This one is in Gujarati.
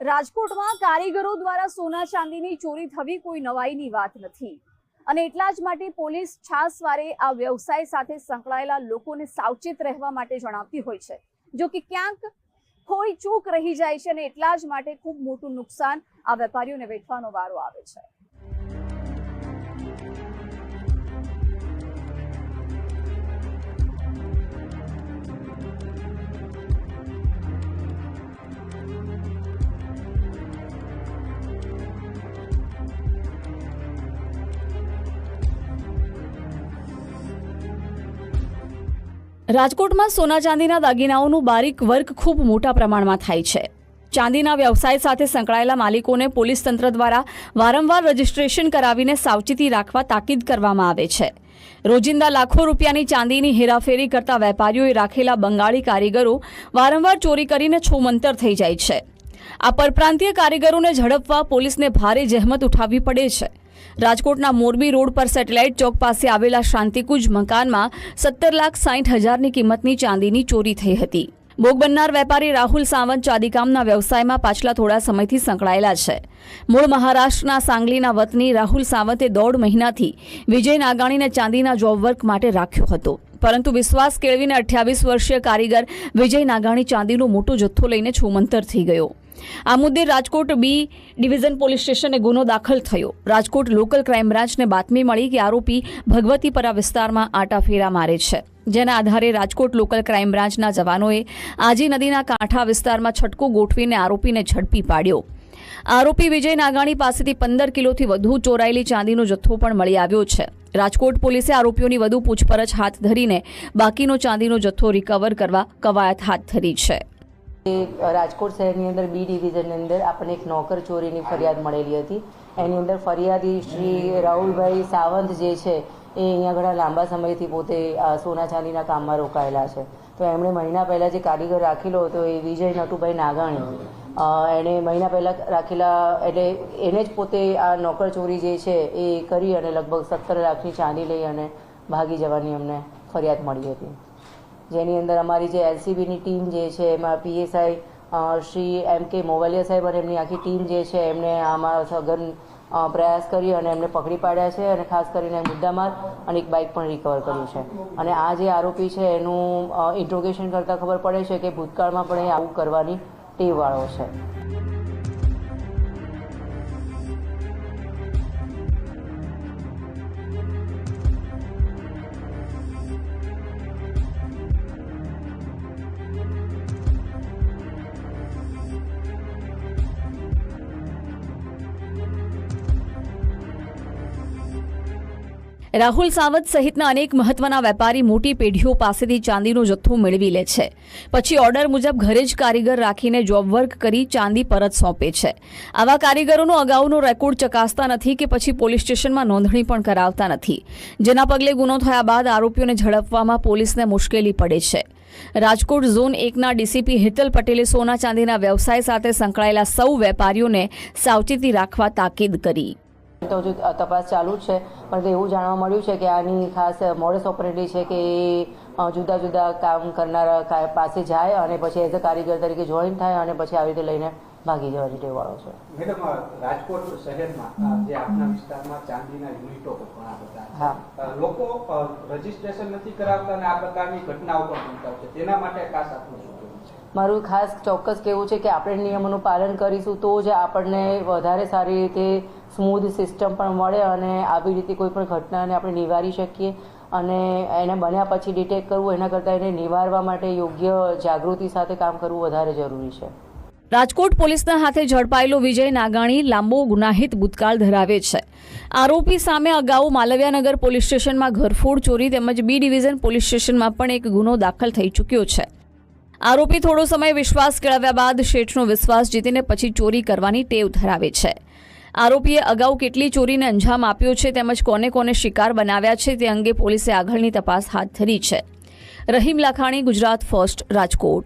રાજકોટમાં કારીગરો દ્વારા સોના ચાંદીની ચોરી થવી કોઈ નવાઈની વાત નથી. અને એટલા જ માટે પોલીસ છાસવારે આ વ્યવસાય સાથે સંકળાયેલા લોકોને સાવચેત રહેવા માટે જણાવતી હોય છે. જો કે ક્યાંક કોઈ ચૂક રહી જાય છે અને એટલા જ માટે ખૂબ મોટું નુકસાન આ વેપારીઓને વેઠવાનો વારો આવે છે. રાજકોટમાં સોના ચાંદીના દાગીનાઓનું બારીક વર્ક ખૂબ મોટા પ્રમાણમાં થાય છે. ચાંદીના વ્યવસાય સાથે સંકળાયેલા માલિકોને પોલીસ તંત્ર દ્વારા વારંવાર રજીસ્ટ્રેશન કરાવીને સાવચેતી રાખવા તાકીદ કરવામાં આવે છે. રોજિંદા લાખો રૂપિયાની ચાંદીની હેરાફેરી કરતા વેપારીઓએ રાખેલા બંગાળી કારીગરો વારંવાર ચોરી કરીને છોમંતર થઈ જાય છે. આ પરપ્રાંતીય કારીગરોને ઝડપવા પોલીસને ભારે જહેમત ઉઠાવવી પડે છે. રાજકોટના મોરબી રોડ પર સેટેલાઇટ ચોક પાસે આવેલા શાંતિકુંજ મકાનમાં સત્તર લાખ સાઠ હજારની કિંમતની ચાંદીની ચોરી થઈ હતી. ભોગ બનનાર વેપારી રાહુલ સાવંત ચાંદીકામના વ્યવસાયમાં પાછલા થોડા સમયથી સંકળાયેલા છે. મૂળ મહારાષ્ટ્રના સાંગલીના વતની રાહુલ સાવંતે દોઢ મહિનાથી વિજય નાગાણીને ચાંદીના જોબ વર્ક માટે રાખ્યો હતો. પરંતુ વિશ્વાસ કેળવીને અઠ્યાવીસ વર્ષીય કારીગર વિજય નાગાણી ચાંદીનો મોટો જથ્થો લઈને છોમંતર થઈ ગયો. આ મુદ્દે રાજકોટ બી ડિવિઝન પોલીસ સ્ટેશને ગુનો દાખલ થયો. રાજકોટ લોકલ ક્રાઇમ બ્રાન્ચને બાતમી મળી કે આરોપી ભગવતીપરા વિસ્તારમાં આટાફેરા મારે છે. જેના આધારે રાજકોટ લોકલ ક્રાઇમ બ્રાન્ચના જવાનોએ આજી નદીના કાંઠા વિસ્તારમાં છટકો ગોઠવીને આરોપીને ઝડપી પાડ્યો. આરોપી વિજય નાગાણી પાસેથી પંદર કિલોથી વધુ ચોરાયેલી ચાંદીનો જથ્થો પણ મળી આવ્યો છે. રાજકોટ પોલીસે આરોપીઓની વધુ પૂછપરછ હાથ ધરીને બાકીનો ચાંદીનો જથ્થો રિકવર કરવા કવાયત હાથ ધરી છે. રાજકોટ શહેરની અંદર બી ડિવિઝનની અંદર આપણને એક નોકર ચોરીની ફરિયાદ મળેલી હતી. એની અંદર ફરિયાદી શ્રી રાહુલભાઈ સાવંત જે છે, એ અહીંયા ઘણા લાંબા સમયથી પોતે સોના ચાંદીના કામમાં રોકાયેલા છે. તો એમણે મહિના પહેલાં જે કારીગર રાખેલો હતો એ વિજય નટુભાઈ નાગાણી. એણે મહિના પહેલાં રાખેલા, એટલે એને જ પોતે આ નોકર ચોરી જે છે એ કરી અને લગભગ સત્તર લાખની ચાંદી લઈ અને ભાગી જવાની અમને ફરિયાદ મળી હતી. જેની અંદર અમારી જે એલસીબીની ટીમ જે છે, એમાં પીએસઆઈ શ્રી એમ કે મોવાલિયા સાહેબ અને એમની આખી ટીમ જે છે, એમને આમાં સઘન પ્રયાસ કરી અને એમને પકડી પાડ્યા છે અને ખાસ કરીને મુદ્દામાલ અને એક બાઇક પણ રિકવર કર્યું છે. અને આ જે આરોપી છે, એનું ઇન્ટ્રોગેશન કરતાં ખબર પડે છે કે ભૂતકાળમાં પણ એ આવું કરવાની ટેવવાળો છે. રાહુલ સાવંત સહિતના અનેક મહત્વના વેપારી મોટી પેઢીઓ પાસેથી ચાંદીનો જથ્થો મેળવી લે છે. પછી ઓર્ડર મુજબ ઘરે જ કારીગર રાખીને જોબ વર્ક કરી ચાંદી પરત સોંપે છે. આવા કારીગરોનો અગાઉનો રેકોર્ડ ચકાસતા નથી કે પછી પોલીસ સ્ટેશનમાં નોંધણી પણ કરાવતા નથી. જેના પગલે ગુનો થયા બાદ આરોપીઓને ઝડપવામાં પોલીસને મુશ્કેલી પડે છે. રાજકોટ ઝોન એકના ડીસીપી હેતલ પટેલે સોના ચાંદીના વ્યવસાય સાથે સંકળાયેલા સૌ વેપારીઓને સાવચેતી રાખવા તાકીદ કરી. તો હજુ તપાસ ચાલુ જ છે. પરંતુ એવું જાણવા મળ્યું છે કે આની ખાસ મોડસ ઓપરેટી છે કે જુદા જુદા કામ કરનારા પાસે જાય અને પછી એઝ અ કારીગર તરીકે જોઈન થાય અને પછી આવી રીતે લઈને ભાગી જવાની ટેવાળો છે. મેડમ રાજકોટ શહેરમાં જે આપના વિસ્તારમાં ચાંદીના યુનિટો પણ ઘણા બધા હા. લોકો રજીસ્ટ્રેશન નથી કરાવતા અને આ પ્રકારની ઘટનાઓ પણ બનતા છે. તેના માટે ખાસ આપનું મારું ખાસ ચોક્કસ કહેવું છે કે આપણે નિયમોનું પાલન કરીશું તો જ આપણને વધારે સારી રીતે સ્મૂધ સિસ્ટમ પણ મળે અને આવી રીતે કોઈ પણ ઘટનાને આપણે નિવારી શકીએ અને એને બન્યા પછી ડિટેક્ટ કરવું, એના કરતાં એને નિવારવા માટે યોગ્ય જાગૃતિ સાથે કામ કરવું વધારે જરૂરી છે. રાજકોટ પોલીસના હાથે ઝડપાયેલો વિજય નાગાણી લાંબો ગુનાહિત ભૂતકાળ ધરાવે છે. આરોપી સામે અગાઉ માલવ્યાનગર પોલીસ સ્ટેશનમાં ઘરફોડ ચોરી તેમજ બી ડિવિઝન પોલીસ સ્ટેશનમાં પણ એક ગુનો દાખલ થઈ ચૂક્યો છે. આરોપી થોડો સમય વિશ્વાસ કેળવ્યા બાદ શેઠનો વિશ્વાસ જીતીને પછી ચોરી કરવાની ટેવ ધરાવે છે. આરોપીએ અગાઉ કેટલી ચોરીને અંજામ આપ્યો છે તેમજ કોને કોને શિકાર બનાવ્યા છે તે અંગે પોલીસે આગળની તપાસ હાથ ધરી છે. રહીમ લાખાણી, ગુજરાત ફર્સ્ટ, રાજકોટ.